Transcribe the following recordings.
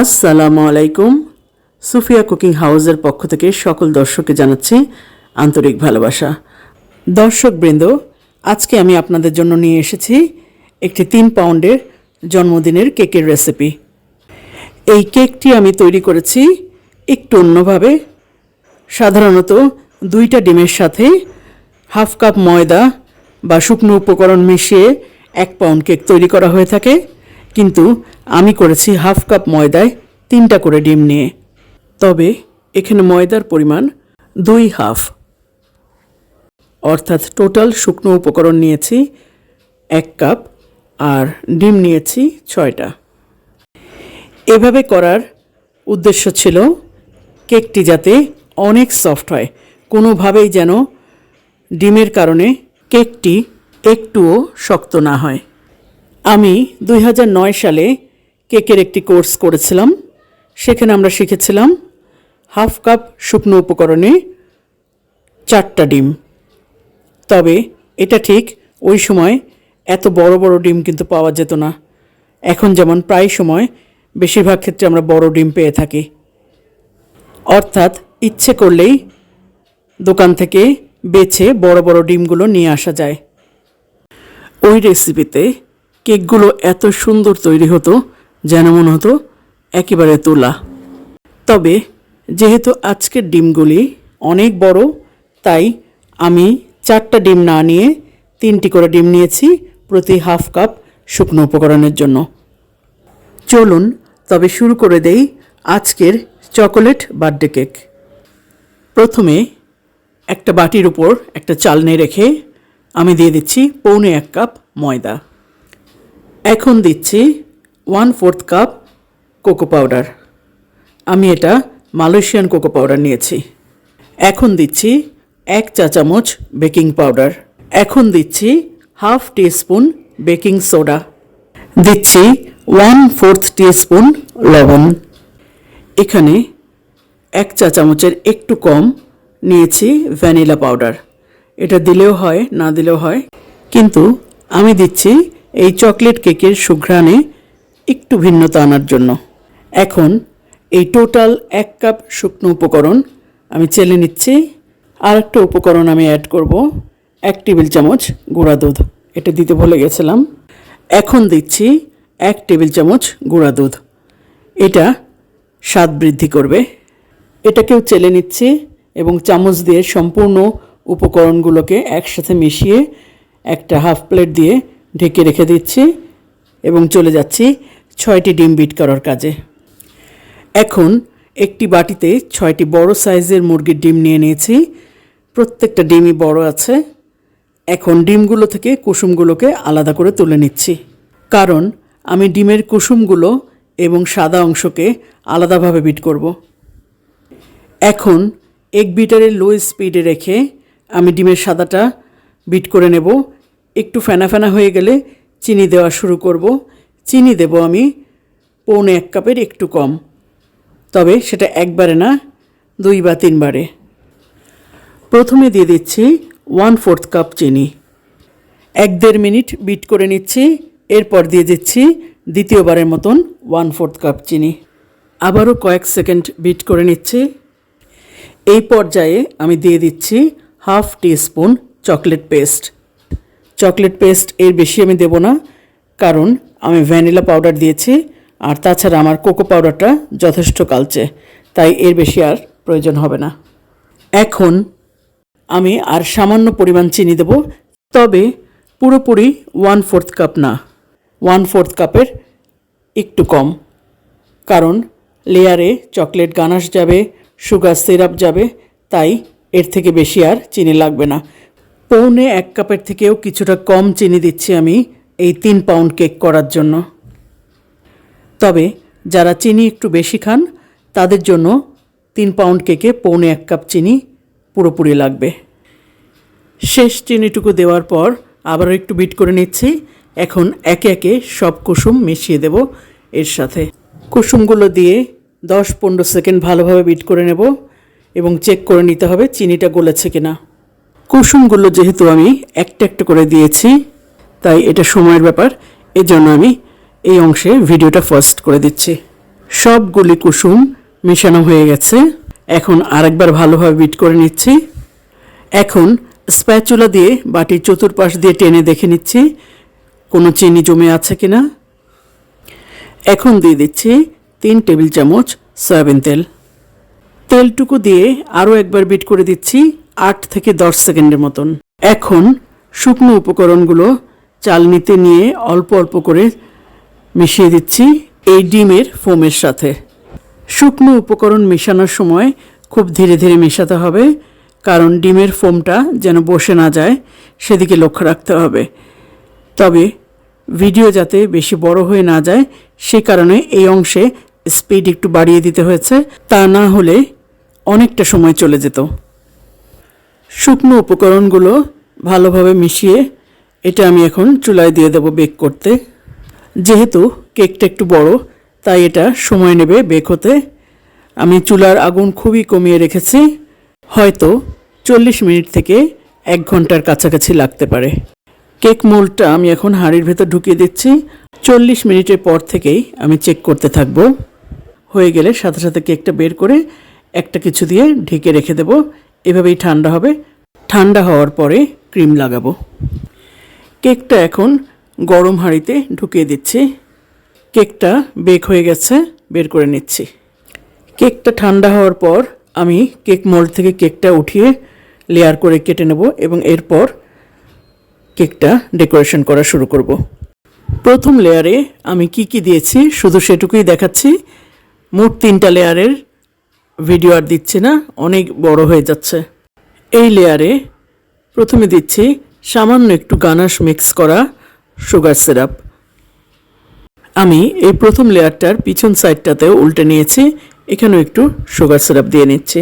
আসসালামু আলাইকুম। সুফিয়া কুকিং হাউসের পক্ষ থেকে সকল দর্শককে জানাচ্ছি আন্তরিক ভালোবাসা। দর্শকবৃন্দ, আজকে আমি আপনাদের জন্য নিয়ে এসেছি একটি তিন পাউন্ডের জন্মদিনের কেকের রেসিপি। এই কেকটি আমি তৈরি করেছি একটু অন্যভাবে। সাধারণত দুইটা ডিমের সাথে হাফ কাপ ময়দা বা শুকনো উপকরণ মিশিয়ে এক পাউন্ড কেক তৈরি করা হয়ে থাকে। কিন্তু আমি করেছি হাফ কাপ ময়দায় তিনটা করে ডিম নিয়ে। তবে এখানে ময়দার পরিমাণ দুই হাফ। অর্থাৎ টোটাল শুকনো উপকরণ নিয়েছি এক কাপ আর ডিম নিয়েছি ছয়টা। এভাবে করার উদ্দেশ্য ছিল কেকটি যাতে অনেক সফট হয়, কোনোভাবেই যেন ডিমের কারণে কেকটি একটুও শক্ত না হয়। আমি দুই হাজার নয় সালে কেকের একটি কোর্স করেছিলাম। সেখানে আমরা শিখেছিলাম হাফ কাপ শুকনো উপকরণে চারটা ডিম। তবে এটা ঠিক ওই সময় এত বড় বড় ডিম কিন্তু পাওয়া যেত না। এখন যেমন প্রায় সময়, বেশিরভাগ ক্ষেত্রে আমরা বড় ডিম পেয়ে থাকি। অর্থাৎ ইচ্ছে করলেই দোকান থেকে বেছে বড় বড় ডিমগুলো নিয়ে আসা যায়। ওই রেসিপিতে কেকগুলো এত সুন্দর তৈরি হতো যেন মনে হতো একেবারে তোলা। তবে যেহেতু আজকের ডিমগুলি অনেক বড়, তাই আমি চারটা ডিম না নিয়ে তিনটি করে ডিম নিয়েছি প্রতি হাফ কাপ শুকনো উপকরণের জন্য। চলুন তবে শুরু করে দেই আজকের চকোলেট বার্থডে কেক। প্রথমে একটা বাটির উপর একটা চালনি রেখে আমি দিয়ে দিচ্ছি পৌনে এক কাপ ময়দা। এখন দিচ্ছি one fourth cup cocoa powder আমি এটা মালয়েশিয়ান কোকো পাউডার নিয়েছি। এখন দিচ্ছি এক চা চামচ বেকিং পাউডার এখন দিচ্ছি হাফ টিস্পুন বেকিং সোডা দিচ্ছি ওয়ান ফোর্থ টিস্পুন লবণ। এখানে এক চা চামচের একটু কম নিয়েছি ভ্যানিলা পাউডার এটা দিলেও হয়, না দিলেও হয়। কিন্তু আমি দিচ্ছি এই চকলেট কেকের সুঘ্রাণে একটু ভিন্নতা আনার জন্য। এখন এই টোটাল এক কাপ শুকনো উপকরণ আমি চেলে নিচ্ছি। আর একটা উপকরণ আমি অ্যাড করব, এক টেবিল চামচ গুঁড়া দুধ। এটা দিতে ভুলে গেছিলাম। এখন দিচ্ছি এক টেবিল চামচ গুঁড়া দুধ। এটা স্বাদ বৃদ্ধি করবে। এটাকেও চেলে নিচ্ছি এবং চামচ দিয়ে সম্পূর্ণ উপকরণগুলোকে একসাথে মিশিয়ে একটা হাফ প্লেট দিয়ে ঢেকে রেখে দিচ্ছি এবং চলে যাচ্ছি ছয়টি ডিম বিট করার কাজে। এখন একটি বাটিতে ছয়টি বড় সাইজের মুরগির ডিম নিয়ে নিয়েছি। প্রত্যেকটা ডিমই বড় আছে। এখন ডিমগুলো থেকে কুসুমগুলোকে আলাদা করে তুলে নিচ্ছি। কারণ আমি ডিমের কুসুমগুলো এবং সাদা অংশকে আলাদাভাবে বিট করব। এখন এক বিটারের লো স্পিডে রেখে আমি ডিমের সাদাটা বিট করে নেব। একটু ফেনা ফেনা হয়ে গেলে চিনি দেওয়া শুরু করব। চিনি দেব আমি পৌনে এক কাপের একটু কম। তবে সেটা একবারে না, দুই বা তিনবারে। প্রথমে দিয়ে দিচ্ছি ওয়ান ফোর্থ কাপ চিনি। এক দেড় মিনিট বিট করে নিচ্ছি, এরপর দিয়ে দিচ্ছি দ্বিতীয়বারের মতন ওয়ান ফোর্থ কাপ চিনি। আবারও কয়েক সেকেন্ড বিট করে নিচ্ছি। এই পর্যায়ে আমি দিয়ে দিচ্ছি half teaspoon chocolate paste. Chocolate paste এর বেশি আমি দেব না, কারণ আমি ভ্যানিলা পাউডার দিয়েছি, আর তাছাড়া আমার কোকো পাউডারটা যথেষ্ট কালচে, তাই এর বেশি আর প্রয়োজন হবে না। এখন আমি আর সামান্য পরিমাণ চিনি দেব, তবে পুরোপুরি ওয়ান ফোর্থ কাপ না ওয়ান ফোর্থ কাপের একটু কম, কারণ লেয়ারে চকলেট গানাশ যাবে সুগার সিরাপ যাবে, তাই এর থেকে বেশি আর চিনি লাগবে না। পৌনে এক কাপের থেকেও কিছুটা কম চিনি দিচ্ছি আমি এই তিন পাউন্ড কেক করার জন্য। তবে যারা চিনি একটু বেশি খান, তাদের জন্য তিন পাউন্ড কেকে পৌনে এক কাপ চিনি পুরোপুরি লাগবে। শেষ চিনিটুকু দেওয়ার পর আবারও একটু বিট করে নিচ্ছি। এখন একে একে সব কুসুম মিশিয়ে দেব এর সাথে। কুসুমগুলো দিয়ে দশ পনেরো সেকেন্ড ভালোভাবে বিট করে নেব এবং চেক করে নিতে হবে চিনিটা গলেছে কিনা। কুসুমগুলো যেহেতু আমি একটা একটা করে দিয়েছি, তাই এটা সময়ের ব্যাপার, এজন্য আমি এই অংশে ভিডিওটা ফার্স্ট করে দিচ্ছি। সবগুলি কুসুম মেশানো হয়ে গেছে। এখন আরেকবার ভালোভাবে বিট করে নিচ্ছি। এখন স্প্যাচুলা দিয়ে বাটির চতুর্পাশ দিয়ে টেনে দেখে নিচ্ছি, কোনো চিনি জমে আছে কি না এখন দিয়ে দিচ্ছি তিন টেবিল চামচ সয়াবিন তেল। তেলটুকু দিয়ে আরও একবার বিট করে দিচ্ছি। আট থেকে দশ সেকেন্ডের মতন। এখন শুকনো উপকরণগুলো চালনিতে নিয়ে অল্প অল্প করে মিশিয়ে দিচ্ছি এই ডিমের ফোমের সাথে। শুকনো উপকরণ মেশানোর সময় খুব ধীরে ধীরে মেশাতে হবে, কারণ ডিমের ফোমটা যেন বসে না যায়, সেদিকে লক্ষ্য রাখতে হবে। তবে ভিডিও যাতে বেশি বড় হয়ে না যায়, সে কারণে এই অংশে স্পিড একটু বাড়িয়ে দিতে হয়েছে, তা না হলে অনেকটা সময় চলে যেত। শুকনো উপকরণগুলো ভালোভাবে মিশিয়ে এটা আমি এখন চুলায় দিয়ে দেবো বেক করতে। যেহেতু কেকটা একটু বড়, তাই এটা সময় নেবে বেক হতে। আমি চুলার আগুন খুবই কমিয়ে রেখেছি। হয়তো চল্লিশ মিনিট থেকে এক ঘণ্টার কাছাকাছি লাগতে পারে। কেক মোল্ডটা আমি এখন হাঁড়ির ভেতর ঢুকিয়ে দিচ্ছি। চল্লিশ মিনিটের পর থেকেই আমি চেক করতে থাকব। হয়ে গেলে সাথে সাথে কেকটা বের করে একটা কিছু দিয়ে ঢেকে রেখে দেবো। এভাবেই ঠান্ডা হবে। ঠান্ডা হওয়ার পরে ক্রিম লাগাবো। কেকটা এখন গরম হাঁড়িতে ঢুকিয়ে দিচ্ছি। কেকটা বেক হয়ে গেছে, বের করে নিচ্ছি। কেকটা ঠান্ডা হওয়ার পর আমি কেক মোল্ড থেকে কেকটা উঠিয়ে লেয়ার করে কেটে নেব এবং এরপর কেকটা ডেকোরেশন করা শুরু করব। প্রথম লেয়ারে আমি কি কি দিয়েছি, শুধু সেটুকুই দেখাচ্ছি। মোট তিনটা লেয়ারের ভিডিও আর দিচ্ছি না, অনেক বড় হয়ে যাচ্ছে। এই লেয়ারে প্রথমে দিচ্ছি সামান্য একটু গানাশ মিক্স করা সুগার সিরাপ আমি এই প্রথম লেয়ারটার পিছন সাইডটাতেও উল্টে নিয়েছি, এখানেও একটু সুগার সিরাপ দিয়ে নিচ্ছি।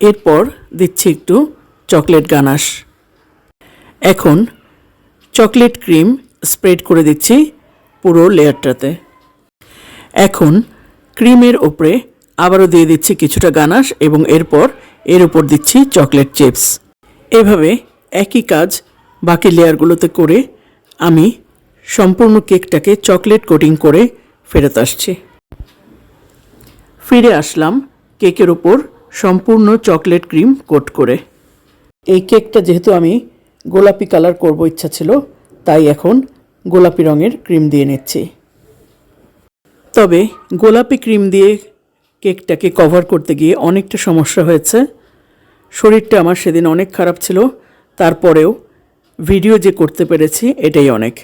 এরপর দিচ্ছি একটু চকলেট গানাশ। এখন চকলেট ক্রিম স্প্রেড করে দিচ্ছি পুরো লেয়ারটাতে এখন ক্রিমের ওপরে আবারও দিয়ে দিচ্ছি কিছুটা গানাশ এবং এরপর এর উপর দিচ্ছি চকলেট চিপস। এভাবে একই কাজ বাকি লেয়ারগুলোতে করে আমি সম্পূর্ণ কেকটাকে চকলেট কোটিং করে ফেরত আসছি। ফিরে আসলাম কেকের ওপর সম্পূর্ণ চকলেট ক্রিম কোট করে। এই কেকটা যেহেতু আমি গোলাপি কালার করব ইচ্ছা ছিল, তাই এখন গোলাপি রঙের ক্রিম দিয়ে নিচ্ছি। তবে গোলাপি ক্রিম দিয়ে কেকটাকে কভার করতে গিয়ে অনেকটা সমস্যা হয়েছে। শরীরটা আমার সেদিন অনেক খারাপ ছিল। তারপরেও ভিডিও যে করতে পেরেছি, এটাই অনেক।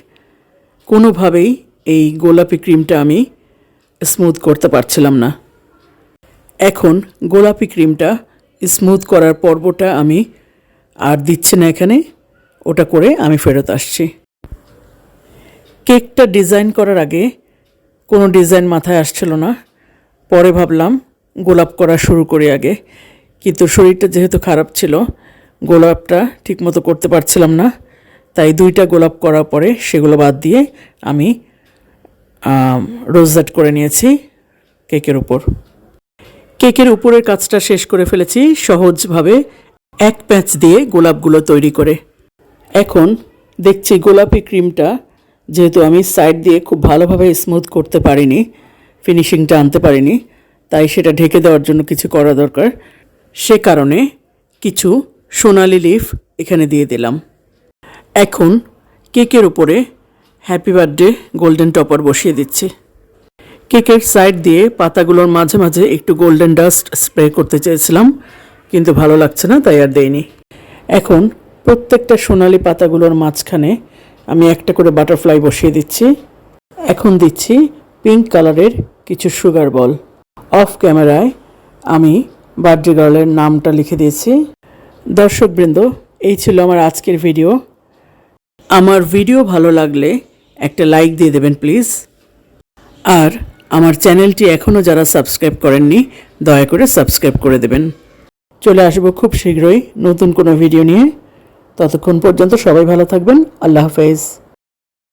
কোনোভাবেই এই গোলাপি ক্রিমটা আমি স্মুথ করতে পারছিলাম না। এখন গোলাপি ক্রিমটা স্মুথ করার পর্বটা আমি আর দিচ্ছি না এখানে। ওটা করে আমি ফেরত আসছি। কেকটা ডিজাইন করার আগে কোনো ডিজাইন মাথায় আসছিল না। পরে ভাবলাম গোলাপ করা শুরু করি আগে। কিন্তু শরীরটা যেহেতু খারাপ ছিল, গোলাপটা ঠিকমতো করতে পারছিলাম না। তাই দুইটা গোলাপ করার পরে সেগুলো বাদ দিয়ে আমি রোজদাট করে নিয়েছি কেকের উপর। কেকের উপরের কাজটা শেষ করে ফেলেছি সহজভাবে এক প্যাঁচ দিয়ে গোলাপগুলো তৈরি করে। এখন দেখছি গোলাপি ক্রিমটা যেহেতু আমি সাইড দিয়ে খুব ভালোভাবে স্মুথ করতে পারিনি ফিনিশিংটা আনতে পারিনি, তাই সেটা ঢেকে দেওয়ার জন্য কিছু করা দরকার। সে কারণে কিছু সোনালি লিফ এখানে দিয়ে দিলাম। এখন কেকের উপরে হ্যাপি বার্থডে গোল্ডেন টপার বসিয়ে দিচ্ছি। কেকের সাইড দিয়ে পাতাগুলোর মাঝে মাঝে একটু গোল্ডেন ডাস্ট স্প্রে করতে চেয়েছিলাম, কিন্তু ভালো লাগছে না, তাই আর দেয়নি এখন প্রত্যেকটা সোনালি পাতাগুলোর মাঝখানে আমি একটা করে বাটারফ্লাই বসিয়ে দিচ্ছি। এখন দিচ্ছি পিঙ্ক কালারের কিছু সুগার বল অফ ক্যামেরায় আমি বার্থডে গার্লের নামটা লিখে দিয়েছি। দর্শকবৃন্দ এই ছিল আমার আজকের ভিডিও আমার ভিডিও ভালো লাগলে একটা লাইক দিয়ে দেবেন প্লিজ আর আমার চ্যানেলটি এখনও যারা সাবস্ক্রাইব করেননি, দয়া করে সাবস্ক্রাইব করে দেবেন। চলে আসব খুব শীঘ্রই নতুন কোনো ভিডিও নিয়ে। ততক্ষণ পর্যন্ত সবাই ভালো থাকবেন। আল্লাহ হাফেজ।